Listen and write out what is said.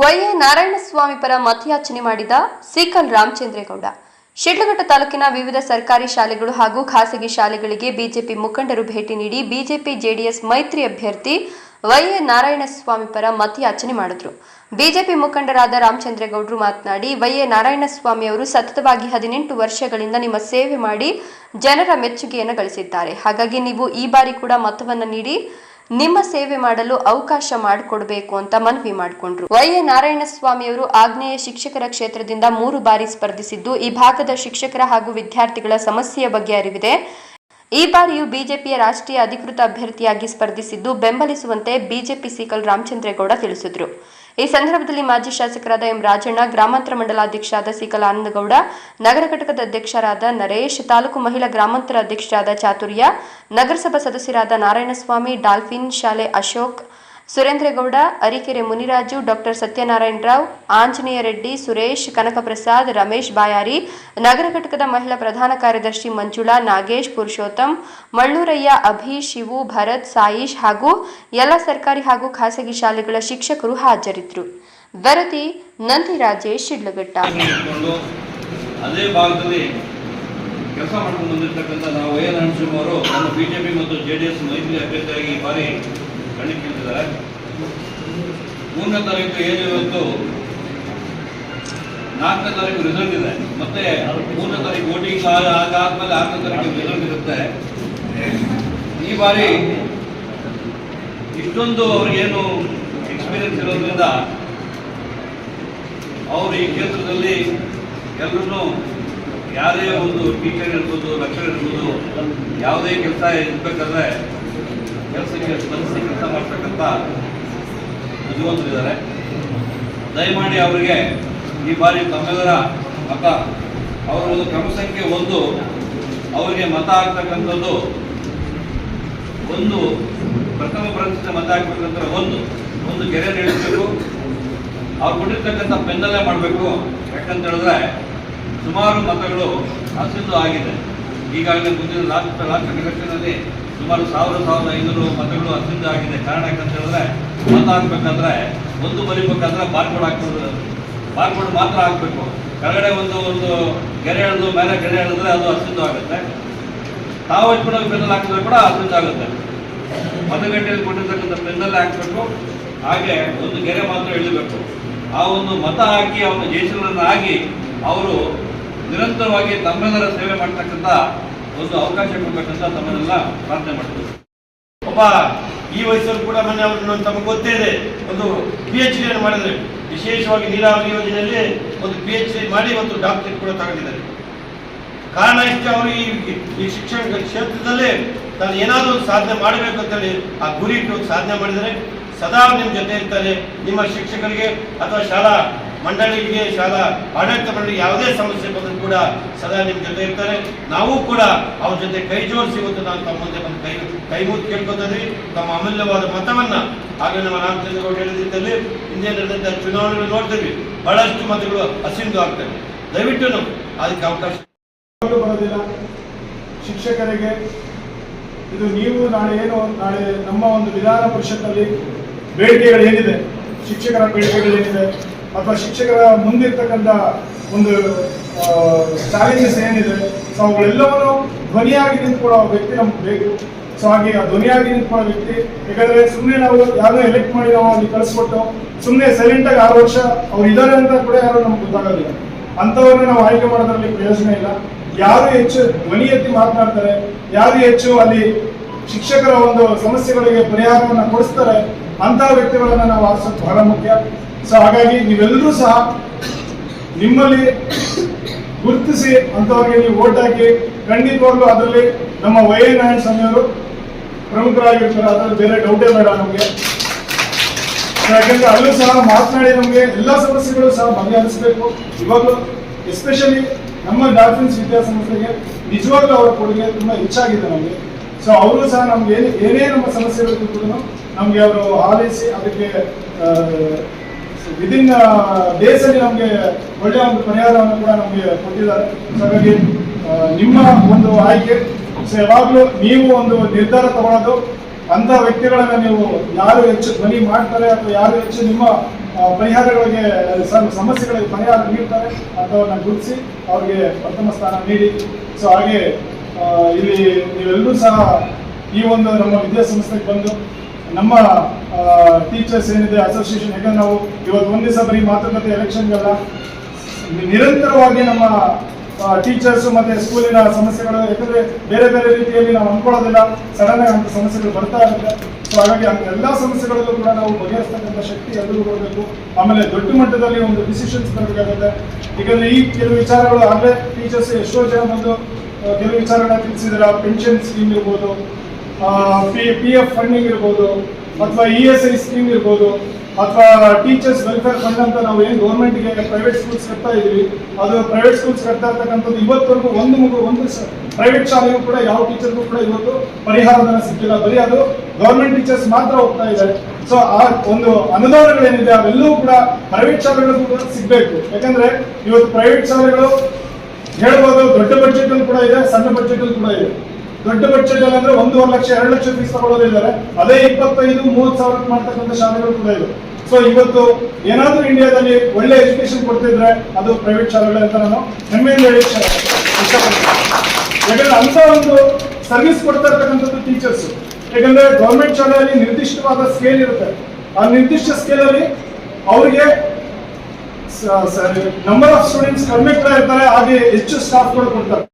YA Narayanaswamy ಪರ ಮತಯಾಚನೆ ಮಾಡಿದ ಸೀಕಲ್ ರಾಮಚಂದ್ರೇಗೌಡ. ಶಿಡ್ಲಘಟ್ಟ ತಾಲೂಕಿನ ವಿವಿಧ ಸರ್ಕಾರಿ ಶಾಲೆಗಳು ಹಾಗೂ ಖಾಸಗಿ ಶಾಲೆಗಳಿಗೆ ಬಿಜೆಪಿ ಮುಖಂಡರು ಭೇಟಿ ನೀಡಿ ಬಿಜೆಪಿ ಜೆಡಿಎಸ್ ಮೈತ್ರಿ ಅಭ್ಯರ್ಥಿ ವೈಎ ನಾರಾಯಣಸ್ವಾಮಿ ಪರ ಮತಯಾಚನೆ ಮಾಡಿದ್ರು. ಬಿಜೆಪಿ ಮುಖಂಡರಾದ ರಾಮಚಂದ್ರೇಗೌಡರು ಮಾತನಾಡಿ, ವೈಎ ನಾರಾಯಣಸ್ವಾಮಿ ಅವರು ಸತತವಾಗಿ ಹದಿನೆಂಟು ವರ್ಷಗಳಿಂದ ನಿಮ್ಮ ಸೇವೆ ಮಾಡಿ ಜನರ ಮೆಚ್ಚುಗೆಯನ್ನು ಗಳಿಸಿದ್ದಾರೆ. ಹಾಗಾಗಿ ನೀವು ಈ ಬಾರಿ ಕೂಡ ಮತವನ್ನು ನೀಡಿ ನಿಮ್ಮ ಸೇವೆ ಮಾಡಲು ಅವಕಾಶ ಮಾಡಿಕೊಡ್ಬೇಕು ಅಂತ ಮನವಿ ಮಾಡಿಕೊಂಡ್ರು. ವೈ ಎ ನಾರಾಯಣಸ್ವಾಮಿ ಅವರು ಆಗ್ನೇಯ ಶಿಕ್ಷಕರ ಕ್ಷೇತ್ರದಿಂದ ಮೂರು ಬಾರಿ ಸ್ಪರ್ಧಿಸಿದ್ದು, ಈ ಭಾಗದ ಶಿಕ್ಷಕರ ಹಾಗೂ ವಿದ್ಯಾರ್ಥಿಗಳ ಸಮಸ್ಯೆಯ ಬಗ್ಗೆ ಅರಿವಿದೆ. ಈ ಬಾರಿಯೂ ಬಿಜೆಪಿಯ ರಾಷ್ಟ್ರೀಯ ಅಧಿಕೃತ ಅಭ್ಯರ್ಥಿಯಾಗಿ ಸ್ಪರ್ಧಿಸಿದ್ದು, ಬೆಂಬಲಿಸುವಂತೆ ಬಿಜೆಪಿ ಸಿಕಲ್ ರಾಮಚಂದ್ರೇಗೌಡ ತಿಳಿಸಿದರು. ಈ ಸಂದರ್ಭದಲ್ಲಿ ಮಾಜಿ ಶಾಸಕರಾದ ಎಂ ರಾಜಣ್ಣ, ಗ್ರಾಮಾಂತರ ಮಂಡಲಾಧ್ಯಕ್ಷರಾದ ಸಿಕಲ್ ಆನಂದಗೌಡ, ನಗರ ಘಟಕದ ಅಧ್ಯಕ್ಷರಾದ ನರೇಶ್, ತಾಲೂಕು ಮಹಿಳಾ ಗ್ರಾಮಾಂತರ ಅಧ್ಯಕ್ಷರಾದ ಚಾತುರ್ಯ, ನಗರಸಭಾ ಸದಸ್ಯರಾದ ನಾರಾಯಣಸ್ವಾಮಿ, ಡಾಲ್ಫಿನ್ ಶಾಲೆ ಅಶೋಕ್ ಸುರೇಂದ್ರೇಗೌಡ, ಅರಿಕೆರೆ ಮುನಿರಾಜು, ಡಾಕ್ಟರ್ ಸತ್ಯನಾರಾಯಣ ರಾವ್, ಆಂಜನೇಯ ರೆಡ್ಡಿ, ಸುರೇಶ್, ಕನಕಪ್ರಸಾದ್, ರಮೇಶ್ ಬಾಯಾರಿ, ನಗರ ಘಟಕದ ಮಹಿಳಾ ಪ್ರಧಾನ ಕಾರ್ಯದರ್ಶಿ ಮಂಜುಳಾ, ನಾಗೇಶ್, ಪುರುಷೋತ್ತಮ್, ಮಳ್ಳೂರಯ್ಯ, ಅಭಿ, ಶಿವು, ಭರತ್, ಸಾಯಿಶ್ ಹಾಗೂ ಎಲ್ಲ ಸರ್ಕಾರಿ ಹಾಗೂ ಖಾಸಗಿ ಶಾಲೆಗಳ ಶಿಕ್ಷಕರು ಹಾಜರಿದ್ದರು. ವರದಿ ನಂದಿ ರಾಜೇಶ್, ಶಿಡ್ಲಘಟ್ಟ. ಕೆಲಸ ಮಾಡ್ಕೊಂಡು ಬಂದಿರತಕ್ಕಂಥ ನಾವು ಅವರು ನಮ್ಮ ಬಿಜೆಪಿ ಮತ್ತು ಜೆ ಡಿ ಎಸ್ ಮೈತ್ರಿ ಅಭ್ಯರ್ಥಿಯಾಗಿ ಈ ಬಾರಿ ಕಣಕ್ಕಿಳಿದಿದ್ದಾರೆ ಮೂರನೇ ತಾರೀಕು ಏನು ನಾಲ್ಕನೇ ತಾರೀಕು ರಿಸಲ್ಟ್ ಇದೆ. ಮತ್ತೆ ಮೂರನೇ ತಾರೀಕು ವೋಟಿಂಗ್ ಆದಾದ್ಮೇಲೆ ಆರನೇ ತಾರೀಕು ರಿಸಲ್ಟ್ ಇರುತ್ತೆ. ಈ ಬಾರಿ ಇಷ್ಟೊಂದು ಅವ್ರಿಗೇನು ಎಕ್ಸ್ಪೀರಿಯನ್ಸ್ ಇರೋದ್ರಿಂದ ಅವರು ಈ ಕ್ಷೇತ್ರದಲ್ಲಿ ಎಲ್ಲರೂ ಯಾರೇ ಒಂದು ಟೀಚರ್ ಇರ್ಬೋದು ಲಕ್ಷಣ ಇರ್ಬೋದು, ಯಾವುದೇ ಕೆಲಸ ಇರ್ಬೇಕಾದ್ರೆ ಕೆಲಸಕ್ಕೆ ಸ್ಪಂದಿಸಿ ಕೆಲಸ ದಯಮಾಡಿ ಅವರಿಗೆ ಈ ಬಾರಿ ತಮ್ಮೆಲ್ಲರ ಮತ, ಅವರ ಒಂದು ಕ್ರಮ ಸಂಖ್ಯೆ ಒಂದು, ಅವರಿಗೆ ಮತ ಆಗ್ತಕ್ಕಂಥದ್ದು ಒಂದು, ಪ್ರಥಮ ಪ್ರತಿಷ್ಠೆ ಮತ ಆಗ್ಬೇಕಂದ್ರೆ ಒಂದು ಒಂದು ಗೆರೆ ನೀಡಬೇಕು, ಅವ್ರು ಕೊಟ್ಟಿರ್ತಕ್ಕಂಥ ಬೆನ್ನಲ್ಲೇ ಮಾಡಬೇಕು. ಯಾಕಂತ ಹೇಳಿದ್ರೆ ಸುಮಾರು ಮತಗಳು ಹಸಿದು ಆಗಿದೆ. ಈಗಾಗಲೇ ಮುಂದಿನ ಲಾಸ್ಟ್ ಲಾಸ್ಟ್ ಎಲೆಕ್ಷನಲ್ಲಿ ಸುಮಾರು ಸಾವಿರ ಸಾವಿರದ ಐನೂರು ಮತಗಳು ಹಸಿದು ಆಗಿದೆ ಕಾರಣ ಯಾಕಂತ ಹೇಳಿದ್ರೆ ಮತ ಹಾಕ್ಬೇಕಂದ್ರೆ ಒಂದು ಬರಿಬೇಕಾದ್ರೆ ಬಾರ್ಕೋಡ್ ಹಾಕ್ಬೋದು. ಬಾರ್ಕೋಡ್ ಮಾತ್ರ ಹಾಕ್ಬೇಕು. ಕೆಳಗಡೆ ಒಂದು ಒಂದು ಗೆರೆ ಎಳೆದು, ಮೇಲೆ ಗೆರೆ ಎಳೆದ್ರೆ ಅದು ಹಸಿದು ಆಗುತ್ತೆ ತಾವು ಹಚ್ಕೊಂಡು ಪೆನ್ನಲ್ಲಿ ಹಾಕಿದ್ರೆ ಕೂಡ ಅಸಿದ್ಧ ಆಗುತ್ತೆ ಮತಗಟ್ಟೆಯಲ್ಲಿ ಕೊಟ್ಟಿರ್ತಕ್ಕಂಥ ಬೆನ್ನಲ್ಲೇ ಹಾಕಬೇಕು. ಹಾಗೆ ಒಂದು ಗೆರೆ ಮಾತ್ರ ಎಳಿಬೇಕು ಆ ಒಂದು ಮತ ಹಾಕಿ ಅವನ ಜಯಿಸಲನ್ನು ಆಗಿ ಅವರು ನಿರಂತರವಾಗಿ ತಮ್ಮೆಲ್ಲರ ಸೇವೆ ಮಾಡ್ತಕ್ಕಂಥ ಒಂದು ಅವಕಾಶ ಕೊಡ್ಬೇಕಂತ ತಮ್ಮನ್ನೆಲ್ಲ ಪ್ರಾರ್ಥನೆ ಮಾಡ್ತೀವಿ. ಒಬ್ಬ ಈ ವಯಸ್ಸಲ್ಲಿ ಕೂಡ ಮೊನ್ನೆ ಅವ್ರನ್ನ ತಮಗೆ ಗೊತ್ತೇ ಇದೆ. ಒಂದು ಪಿ ಎಚ್ ಡಿಯನ್ನು ಮಾಡಿದ್ರೆ ವಿಶೇಷವಾಗಿ ನೀರಾವರಿ ಯೋಜನೆಯಲ್ಲಿ ಒಂದು ಪಿ ಎಚ್ ಡಿ ಮಾಡಿ ಒಂದು ಡಾಕ್ಟರೇಟ್ ಕೂಡ ತಗೊಂಡಿದ್ದಾರೆ. ಕಾರಣ ಇಷ್ಟೇ ಅವರು ಈ ಶಿಕ್ಷಣ ಕ್ಷೇತ್ರದಲ್ಲೇ ತಾನು ಏನಾದರೂ ಸಾಧನೆ ಮಾಡಬೇಕು ಅಂತೇಳಿ ಆ ಗುರಿ ಇಟ್ಟು ಸಾಧನೆ ಮಾಡಿದರೆ ಸದಾ ನಿಮ್ಮ ಜೊತೆ ಇರ್ತಾರೆ. ನಿಮ್ಮ ಶಿಕ್ಷಕರಿಗೆ ಅಥವಾ ಶಾಲಾ ಮಂಡಳಿಗೆ ಶಾಲಾ ಆಡಳಿತ ಮಂಡಳಿ ಯಾವುದೇ ಸಮಸ್ಯೆ ಬಂದರೂ ಕೂಡ ಸದಾ ನಿಮ್ಮ ಜೊತೆ ಇರ್ತಾರೆ. ನಾವು ಕೂಡ ಅವ್ರ ಜೊತೆ ಕೈ ಜೋಡಿಸಿ ಇವತ್ತು ನಾನು ತಮ್ಮ ಮುಂದೆ ಬಂದು ಕೈ ಕೈ ಮುದ್ದು ಕೇಳ್ಕೊತೀವಿ ತಮ್ಮ ಅಮೂಲ್ಯವಾದ ಮತವನ್ನ ಹಾಗೆ ನಮ್ಮ ರಾಮಚಂದ್ರ ಗೌಡ ಹೇಳಿದ್ದಲ್ಲಿ ಹಿಂದೆ ನಡೆದಂತ ಚುನಾವಣೆ ನೋಡ್ತೀವಿ. ಬಹಳಷ್ಟು ಮತಗಳು ಹಸಿಂದು ಆಗ್ತವೆ. ದಯವಿಟ್ಟು ನಾವು ಅದಕ್ಕೆ ಅವಕಾಶ ಬರೋದಿಲ್ಲ. ಶಿಕ್ಷಕರಿಗೆ ಇದು ನೀವು ನಾಳೆ ಏನು ನಾಳೆ ನಮ್ಮ ಒಂದು ವಿಧಾನ ಪರಿಷತ್ತಲ್ಲಿ ಬೇಡಿಕೆಗಳು ಏನಿದೆ? ಶಿಕ್ಷಕರ ಬೇಡಿಕೆಗಳು ಏನಿದೆ? ಅಥವಾ ಶಿಕ್ಷಕರ ಮುಂದಿರ್ತಕ್ಕಂಥ ಒಂದು ಚಾಲೆಂಜಸ್ ಏನಿದೆ ಸೊ ಅವುಗಳೆಲ್ಲವನ್ನು ಧ್ವನಿಯಾಗಿ ನಿಂತ್ಕೊಳ್ಳೋ ವ್ಯಕ್ತಿ ನಮ್ಗೆ ಬೇಕು. ಸೊ ಹಾಗೆ ಆ ಧ್ವನಿಯಾಗಿ ನಿಂತ್ಕೊಳ್ಳೋ ವ್ಯಕ್ತಿ, ಯಾಕಂದ್ರೆ ಸುಮ್ಮನೆ ನಾವು ಯಾರನ್ನೋ ಎಲೆಕ್ಟ್ ಮಾಡಿ ನಾವು ಅಲ್ಲಿ ಕಳಿಸ್ಬಿಟ್ಟು ಸುಮ್ಮನೆ ಸೈಲೆಂಟ್ ಆಗಿ ಆರು ವರ್ಷ ಅವ್ರು ಇದ್ದಾರೆ ಅಂತ ಕೂಡ ಯಾರು ನಮ್ಗೆ ಗೊತ್ತಾಗೋದಿಲ್ಲ. ಅಂಥವ್ರನ್ನ ನಾವು ಆಯ್ಕೆ ಮಾಡೋದ್ರಲ್ಲಿ ಪ್ರಯೋಜನ ಇಲ್ಲ. ಯಾರು ಹೆಚ್ಚು ಧ್ವನಿ ಎತ್ತಿ ಮಾತನಾಡ್ತಾರೆ, ಯಾರು ಹೆಚ್ಚು ಅಲ್ಲಿ ಶಿಕ್ಷಕರ ಒಂದು ಸಮಸ್ಯೆಗಳಿಗೆ ಪರಿಹಾರವನ್ನು ಕೊಡಿಸ್ತಾರೆ, ಅಂತಹ ವ್ಯಕ್ತಿಗಳನ್ನ ನಾವು ಆರಿಸೋದು ಬಹಳ ಮುಖ್ಯ. ಸೊ ಹಾಗಾಗಿ ನೀವೆಲ್ಲರೂ ಸಹ ನಿಮ್ಮಲ್ಲಿ ಗುರುತಿಸಿ ಅಂಥವ್ರಿಗೆ ನೀವು ಓಟ್ ಹಾಕಿ, ಖಂಡಿತವಾಗ್ಲೂ ಅದರಲ್ಲಿ ನಮ್ಮ ವೈ ಎನ್ ನಾರಾಯಣ ಸ್ವಾಮಿಯವರು ಪ್ರಮುಖರಾಗಿರ್ತಾರೆ. ಅದರಲ್ಲಿ ಬೇರೆ ಡೌಟೇ ಬೇಡ ನಮಗೆ. ಯಾಕಂದ್ರೆ ಅಲ್ಲೂ ಸಹ ಮಾತನಾಡಿ ನಮಗೆ ಎಲ್ಲ ಸಮಸ್ಯೆಗಳು ಸಹ ಬಗೆಹರಿಸಬೇಕು. ಇವಾಗಲೂ ಎಸ್ಪೆಷಲಿ ನಮ್ಮ ಡಾಲ್ಫಿನ್ಸ್ ವಿದ್ಯಾಸಂಸ್ಥೆಗೆ ನಿಜವಾಗ್ಲೂ ಅವರ ಕೊಡುಗೆ ತುಂಬಾ ಹೆಚ್ಚಾಗಿದೆ ನಮಗೆ. ಸೊ ಅವರು ಸಹ ನಮ್ಗೆ ಏನೇ ಏನೇ ನಮ್ಮ ಸಮಸ್ಯೆಗಳಿಗೂ ಕೂಡ ನಮ್ಗೆ ಅವರು ಆಲಿಸಿ ಅದಕ್ಕೆ ವಿದಿನ್ ಡೇಸ್ ಅಲ್ಲಿ ನಮಗೆ ಒಳ್ಳೆಯ ಒಂದು ಪರಿಹಾರವನ್ನು ಕೂಡ ನಮಗೆ ಕೊಟ್ಟಿದ್ದಾರೆ. ಹಾಗಾಗಿ ನಿಮ್ಮ ಒಂದು ಆಯ್ಕೆ. ಸೊ ಯಾವಾಗಲೂ ನೀವು ಒಂದು ನಿರ್ಧಾರ ತಗೊಳ್ಳೋದು ಅಂತ ವ್ಯಕ್ತಿಗಳನ್ನ ನೀವು ಯಾರು ಹೆಚ್ಚು ಧ್ವನಿ ಮಾಡ್ತಾರೆ ಅಥವಾ ಯಾರು ಹೆಚ್ಚು ನಿಮ್ಮ ಪರಿಹಾರಗಳಿಗೆ, ಸಮ- ಸಮಸ್ಯೆಗಳಿಗೆ ಪರಿಹಾರ ನೀಡ್ತಾರೆ ಅಂಥವ್ರನ್ನ ಗುರುತಿಸಿ ಅವ್ರಿಗೆ ಪ್ರಥಮ ಸ್ಥಾನ ನೀಡಿ. ಸೊ ಹಾಗೆ ಇಲ್ಲಿ ನೀವೆಲ್ಲರೂ ಸಹ ಈ ಒಂದು ನಮ್ಮ ವಿದ್ಯಾಸಂಸ್ಥೆಗೆ ಬಂದು ನಮ್ಮ ಟೀಚರ್ಸ್ ಏನಿದೆ ಅಸೋಸಿಯೇಷನ್ ಯಾಕಂದ್ರೆ ನಾವು ಇವತ್ತು ಒಂದು ದಿವಸ ಬರೀ ಮಾತುಕತೆ ಎಲೆಕ್ಷನ್ಗೆಲ್ಲ ನಿರಂತರವಾಗಿ ನಮ್ಮ ಟೀಚರ್ಸ್ ಮತ್ತೆ ಸ್ಕೂಲಿನ ಸಮಸ್ಯೆಗಳು, ಯಾಕಂದ್ರೆ ಬೇರೆ ಬೇರೆ ರೀತಿಯಲ್ಲಿ ನಾವು ಅನ್ಕೊಳ್ಳೋದಿಲ್ಲ ಸಡನ್ ಆಗಿ ಅಂತ ಸಮಸ್ಯೆಗಳು ಬರ್ತಾ ಇರುತ್ತೆ. ಸೊ ಹಾಗಾಗಿ ಎಲ್ಲಾ ಸಮಸ್ಯೆಗಳಲ್ಲೂ ಕೂಡ ನಾವು ಬಗೆಹರಿಸ್ತಕ್ಕಂಥ ಶಕ್ತಿ ಎಲ್ಲರೂ ಬರಬೇಕು ಆಮೇಲೆ ದೊಡ್ಡ ಮಟ್ಟದಲ್ಲಿ ಒಂದು ಡಿಸಿಷನ್ಸ್ ಬರಬೇಕಾಗುತ್ತೆ ಯಾಕಂದ್ರೆ ಈ ಕೆಲವು ವಿಚಾರಗಳು ಆಗಲೇ ಟೀಚರ್ಸ್ ಎಷ್ಟೋ ಜನ ಬಂದು ಕೆಲವು ವಿಚಾರಗಳನ್ನ ತಿಳಿಸಿದ್ರ. ಪೆನ್ಷನ್ ಸ್ಕೀಮ್ ಇರ್ಬೋದು ಪಿ ಪಿ ಎಫ್ ಫಂಡಿಂಗ್ ಇರ್ಬೋದು, ಅಥವಾ ಇ ಎಸ್ ಐ ಸ್ಕೀಮ್ ಇರ್ಬೋದು, ಅಥವಾ ಟೀಚರ್ಸ್ ವೆಲ್ಫೇರ್ ಫಂಡ್ ಅಂತ ನಾವು ಏನು ಗೌರ್ಮೆಂಟ್ಗೆ ಪ್ರೈವೇಟ್ ಸ್ಕೂಲ್ಸ್ ಕಟ್ತಾ ಇದೀವಿ ಅದು ಪ್ರೈವೇಟ್ ಸ್ಕೂಲ್ಸ್ ಕಟ್ತಾ ಇರ್ತಕ್ಕಂಥದ್ದು ಇವತ್ತವರೆಗೂ ಒಂದು ಮಗು ಒಂದು ಪ್ರೈವೇಟ್ ಶಾಲೆಗೂ ಕೂಡ ಯಾವ ಟೀಚರ್ಗೂ ಕೂಡ ಇವತ್ತು ಪರಿಹಾರಧನ ಸಿಕ್ಕಿಲ್ಲ. ಬರೀ ಅದು ಗೌರ್ಮೆಂಟ್ ಟೀಚರ್ಸ್ ಮಾತ್ರ ಹೋಗ್ತಾ ಇದೆ ಸೊ ಆ ಒಂದು ಅನುದಾನಗಳೇನಿದೆ, ಅವೆಲ್ಲವೂ ಕೂಡ ಪ್ರೈವೇಟ್ ಶಾಲೆಗಳಿಗೂ ಕೂಡ ಸಿಗ್ಬೇಕು. ಯಾಕಂದ್ರೆ ಇವತ್ತು ಪ್ರೈವೇಟ್ ಶಾಲೆಗಳು ಹೇಳ್ಬೋದು, ದೊಡ್ಡ ಬಜೆಟ್ ಅಲ್ಲಿ ಕೂಡ ಇದೆ, ಸಣ್ಣ ಬಜೆಟ್ ಅಲ್ಲಿ ಕೂಡ ಇದೆ. ದೊಡ್ಡ ಬಡ್ಜೆಟ್ ಅಂದ್ರೆ ಒಂದೂವರೆ ಲಕ್ಷ, ಎರಡು ಲಕ್ಷ ಫೀಸ್ ತಗೊಳ್ಳೋದಿದ್ದಾರೆ ಅದೇ ಇಪ್ಪತ್ತೈದು, ಮೂವತ್ತು ಸಾವಿರ ಮಾಡ್ತಕ್ಕಂಥ ಶಾಲೆಗಳು ಕೂಡ ಇದೆ ಸೊ ಇವತ್ತು ಏನಾದ್ರೂ ಇಂಡಿಯಾದಲ್ಲಿ ಒಳ್ಳೆ ಎಜುಕೇಶನ್ ಕೊಡ್ತಿದ್ರೆ ಅದು ಪ್ರೈವೇಟ್ ಶಾಲೆಗಳೇ ಅಂತ ನಾನು ಹೆಮ್ಮೆಯಿಂದ ಹೇಳಿ ಯಾಕಂದ್ರೆ ಅಂತ ಒಂದು ಸರ್ವಿಸ್ ಕೊಡ್ತಾ ಇರ್ತಕ್ಕಂಥದ್ದು ಟೀಚರ್ಸ್ ಯಾಕಂದ್ರೆ ಗೌರ್ಮೆಂಟ್ ಶಾಲೆಯಲ್ಲಿ ನಿರ್ದಿಷ್ಟವಾದ ಸ್ಕೇಲ್ ಇರುತ್ತೆ. ಆ ನಿರ್ದಿಷ್ಟ ಸ್ಕೇಲ್ ಅಲ್ಲಿ ಅವ್ರಿಗೆ ನಂಬರ್ ಆಫ್ ಸ್ಟೂಡೆಂಟ್ಸ್ ಕಡಿಮೆ ಇರ್ತಾರೆ, ಹಾಗೆ ಹೆಚ್ಚು ಸ್ಟಾಫ್ ಕೂಡ ಕೊಡ್ತಾರೆ.